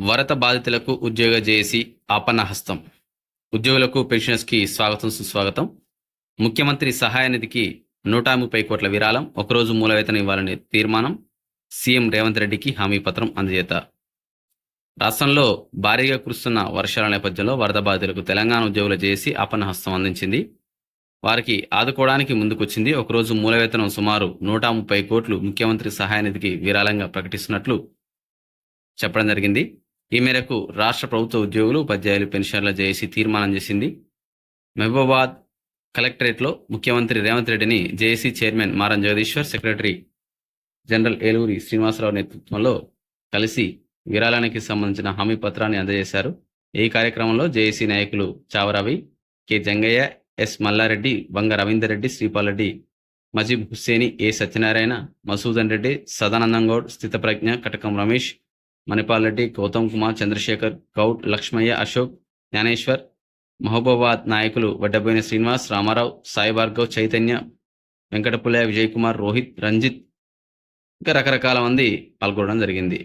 వరద బాధితులకు ఉద్యోగ జేఏసీ ఆపన్నహస్తం ఉద్యోగులకు పెన్షనర్స్కి స్వాగతం సుస్వాగతం. ముఖ్యమంత్రి సహాయ నిధికి నూట ముప్పై కోట్ల విరాళం. ఒకరోజు మూల వేతనం ఇవ్వాలనే తీర్మానం. సీఎం రేవంత్ రెడ్డికి హామీ పత్రం అందజేత. రాష్ట్రంలో భారీగా కురుస్తున్న వర్షాల నేపథ్యంలో వరద బాధితులకు తెలంగాణ ఉద్యోగుల జేఏసీ ఆపన్నహస్తం అందించింది. వారికి ఆదుకోవడానికి ముందుకొచ్చింది. ఒకరోజు మూల వేతనం సుమారు నూట ముప్పై కోట్లు ముఖ్యమంత్రి సహాయ నిధికి విరాళంగా ప్రకటిస్తున్నట్లు చెప్పడం జరిగింది. ఈ మేరకు రాష్ట్ర ప్రభుత్వ ఉద్యోగులు ఉపాధ్యాయులు పెన్షన్ల జేఏసీ తీర్మానం చేసింది. మహబూబాబాద్ కలెక్టరేట్లో ముఖ్యమంత్రి రేవంత్ రెడ్డిని JAC chairman Maram Jagadishwar secretary general Eluri Srinivasarao నేతృత్వంలో కలిసి విరాళానికి సంబంధించిన హామీ పత్రాన్ని అందజేశారు. ఈ కార్యక్రమంలో జేఏసీ నాయకులు Chavaravi K Jangaiah S Mallareddy Banga Ravinder Reddy Sripal Reddy Mujeeb Husseini A Satyanarayana Masudan Reddy Sadanandamgoud Sthitapragna Katakam Ramesh Manipal Reddy Goutham Kumar Chandrasekhar Goud Lakshmaiah Ashok Gnaneshwar Mahabubabad నాయకులు వడ్డబోయిన శ్రీనివాస్ రామారావు సాయి భార్గవ్ చైతన్య వెంకటపుల్లయ్య విజయ్ కుమార్ రోహిత్ రంజిత్ ఇంకా రకరకాల మంది పాల్గొనడం జరిగింది.